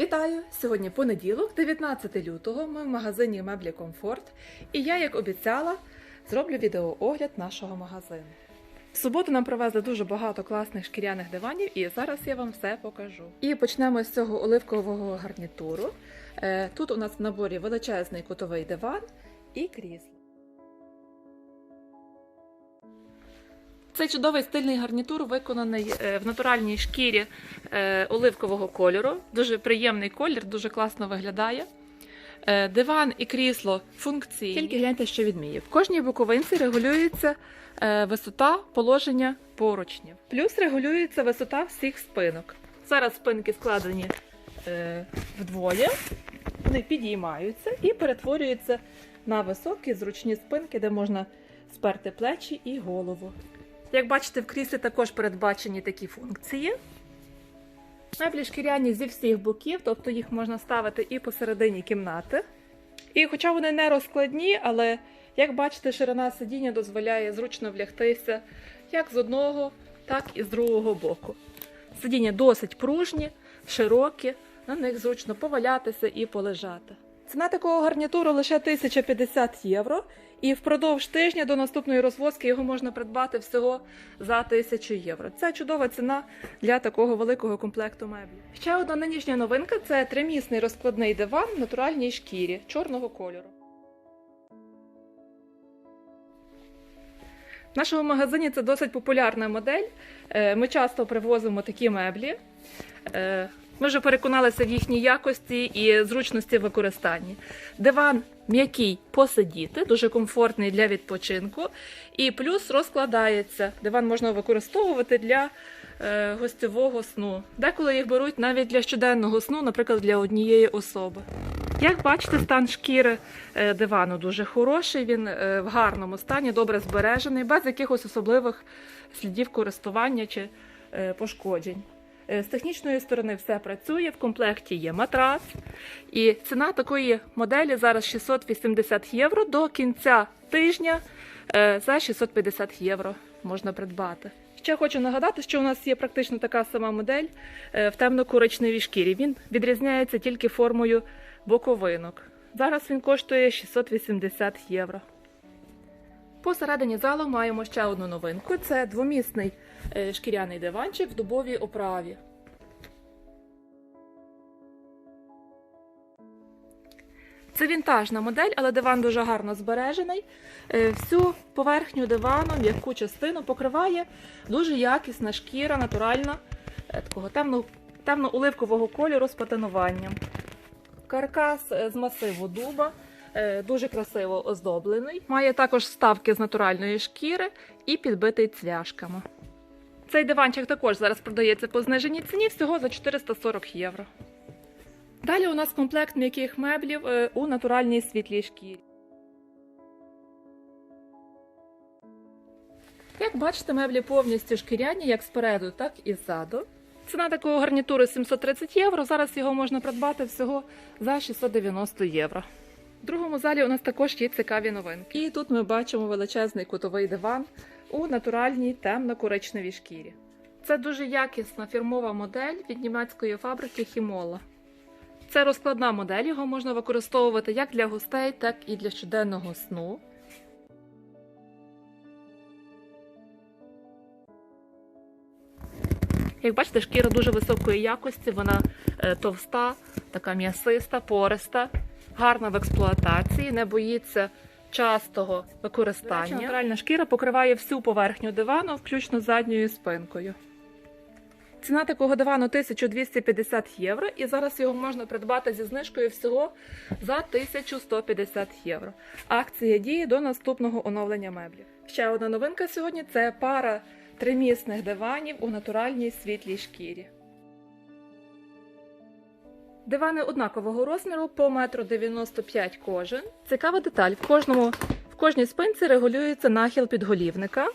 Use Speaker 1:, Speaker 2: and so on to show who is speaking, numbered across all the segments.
Speaker 1: Вітаю! Сьогодні понеділок, 19 лютого. Ми в магазині Меблі Комфорт. І я, як обіцяла, зроблю відеоогляд нашого магазину. В суботу нам привезли дуже багато класних шкіряних диванів, і зараз я вам все покажу. І почнемо з цього оливкового гарнітуру. Е, Тут у нас в наборі величезний кутовий диван і крісло. Цей чудовий стильний гарнітур виконаний е, в натуральній шкірі е, оливкового кольору. Дуже приємний колір, дуже класно виглядає. Е, Диван і крісло функційні. Тільки гляньте, що відміє. В кожній боковинці регулюється висота положення поручнів. Плюс регулюється висота всіх спинок. Зараз спинки складені вдвоє, вони підіймаються і перетворюються на високі зручні спинки, де можна сперти плечі і голову. Як бачите, в кріслі також передбачені такі функції. Меблі шкіряні зі всіх боків, тобто їх можна ставити і посередині кімнати. І хоча вони не розкладні, але, як бачите, ширина сидіння дозволяє зручно влягтися як з одного, так і з другого боку. Сидіння досить пружні, широкі, на них зручно повалятися і полежати. Ціна такого гарнітуру лише 1050 євро, і впродовж тижня до наступної розвозки його можна придбати всього за 1000 євро. Це чудова ціна для такого великого комплекту меблів. Ще одна нинішня новинка це тримісний розкладний диван в натуральній шкірі чорного кольору. В нашому магазині це досить популярна модель. Е, Ми часто привозимо такі меблі. Ми вже переконалися в їхній якості і зручності використання. Диван м'який посидіти, дуже комфортний для відпочинку. І плюс розкладається. Диван можна використовувати для е, гостьового сну. Деколи їх беруть навіть для щоденного сну, наприклад, для однієї особи. Як бачите, стан шкіри е, дивану дуже хороший, він е, в гарному стані, добре збережений, без якихось особливих слідів користування чи е, пошкоджень. Е, З технічної сторони все працює, в комплекті є матрац. І ціна такої моделі зараз 680 євро до кінця тижня е, за 650 євро можна придбати. Ще хочу нагадати, що у нас є практично така сама модель е, в темно-коричневій шкірі. Він відрізняється тільки формою боковинок. Зараз він коштує 680 євро. Посередині залу маємо ще одну новинку: це двомісний е, шкіряний диванчик в дубовій оправі. Це вінтажна модель, але диван дуже гарно збережений. Е, Всю поверхню дивану, м'яку частину покриває дуже якісна шкіра, натуральна, е, такого темно, темно-оливкового кольору з патинуванням. Каркас з масиву дуба, дуже красиво оздоблений. Має також вставки з натуральної шкіри і підбитий цвяшками. Цей диванчик також зараз продається по зниженій ціні всього за 440 євро. Далі у нас комплект м'яких меблів е, у натуральній світлій шкірі. Як бачите, меблі повністю шкіряні як спереду, так і ззаду. Ціна такого гарнітуру 730 євро. Зараз його можна придбати всього за 690 євро. В другому залі у нас також є цікаві новинки. І тут ми бачимо величезний кутовий диван у натуральній темно-коричневій шкірі. Це дуже якісна фірмова модель від німецької фабрики Хімола. Це розкладна модель, його можна використовувати як для гостей, так і для щоденного сну. Як бачите, шкіра дуже високої якості, вона е, товста, така м'ясиста, пориста, гарна в експлуатації, не боїться частого використання. Натуральна шкіра покриває всю поверхню дивану, включно задньою спинкою. Ціна такого дивану 1250 євро, і зараз його можна придбати зі знижкою всього за 1150 євро. Акція діє до наступного оновлення меблів. Ще одна новинка сьогодні це пара тримісних диванів у натуральній світлій шкірі. Дивани однакового розміру по 1,95 м кожен. Цікава деталь: в кожному в кожній спинці регулюється нахил підголівника,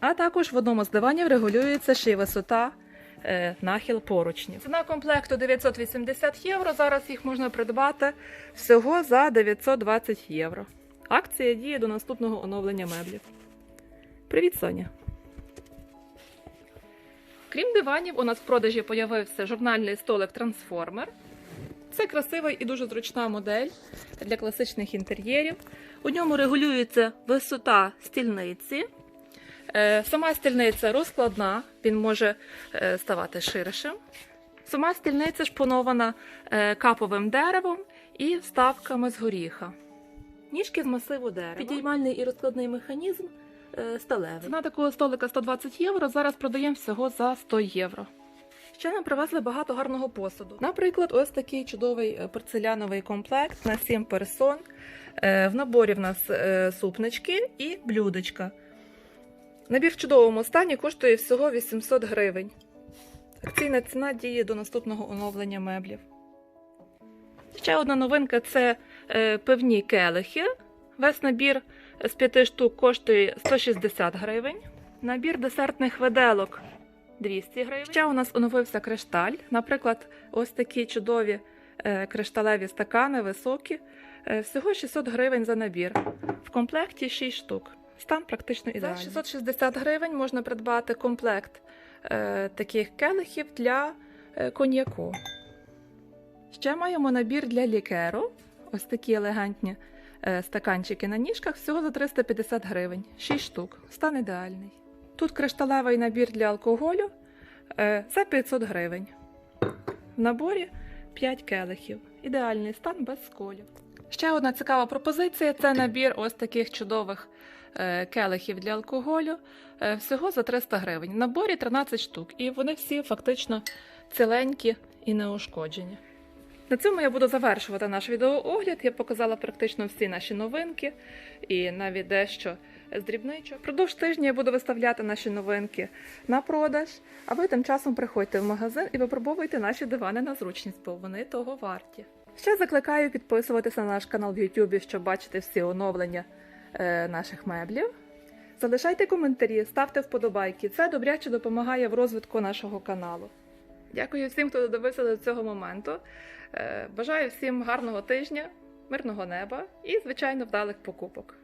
Speaker 1: а також в одному з диванів регулюється ще й висота е, нахил поручнів. Ціна комплекту 980 євро. Зараз їх можна придбати всього за 920 євро. Акція діє до наступного оновлення меблів. Привіт, Соня! Крім диванів, у нас в продажі появився журнальний столик Трансформер. Це красива і дуже зручна модель для класичних інтер'єрів. У ньому регулюється висота стільниці. Е, Сама стільниця розкладна, він може е, ставати ширшим. Сама стільниця шпонована е, каповим деревом і вставками з горіха. Ніжки з масиву дерева. Підіймальний і розкладний механізм сталевий. Ціна такого столика 120 євро. Зараз продаємо всього за 100 євро. Ще нам привезли багато гарного посуду. Наприклад, ось такий чудовий е, порцеляновий комплект на 7 персон. Е, В наборі в нас е, супнички і блюдечка. Набір в чудовому стані коштує всього 800 гривень. Акційна ціна діє до наступного оновлення меблів. Ще одна новинка це пивні келихи. Весь набір з 5 штук коштує 160 гривень. Набір десертних виделок 200 гривень. Ще у нас оновився кришталь. Наприклад, ось такі чудові е, кришталеві стакани, високі. Е, всього 600 гривень за набір. В комплекті 6 штук. Стан практично ідеальний. За 660 гривень можна придбати комплект е, таких келихів для коньяку. Ще маємо набір для лікеру. Ось такі елегантні стаканчики на ніжках, всього за 350 гривень. 6 штук. Стан ідеальний. Тут кришталевий набір для алкоголю е, за 500 гривень. В наборі 5 келихів. Ідеальний стан без сколів. Ще одна цікава пропозиція це набір ось таких чудових е, келихів для алкоголю. е, Всього за 300 гривень. В наборі 13 штук, і вони всі фактично ціленькі і неушкоджені. На цьому я буду завершувати наш відеоогляд. Я показала практично всі наші новинки і навіть дещо з дрібничок. Продовж тижня я буду виставляти наші новинки на продаж, а ви тим часом приходьте в магазин і випробовуйте наші дивани на зручність, бо вони того варті. Ще закликаю підписуватися на наш канал в YouTube, щоб бачити всі оновлення е, наших меблів. Залишайте коментарі, ставте вподобайки. Це добряче допомагає в розвитку нашого каналу. Дякую всім, хто додивився до цього моменту. Е, Бажаю всім гарного тижня, мирного неба і, звичайно, вдалих покупок.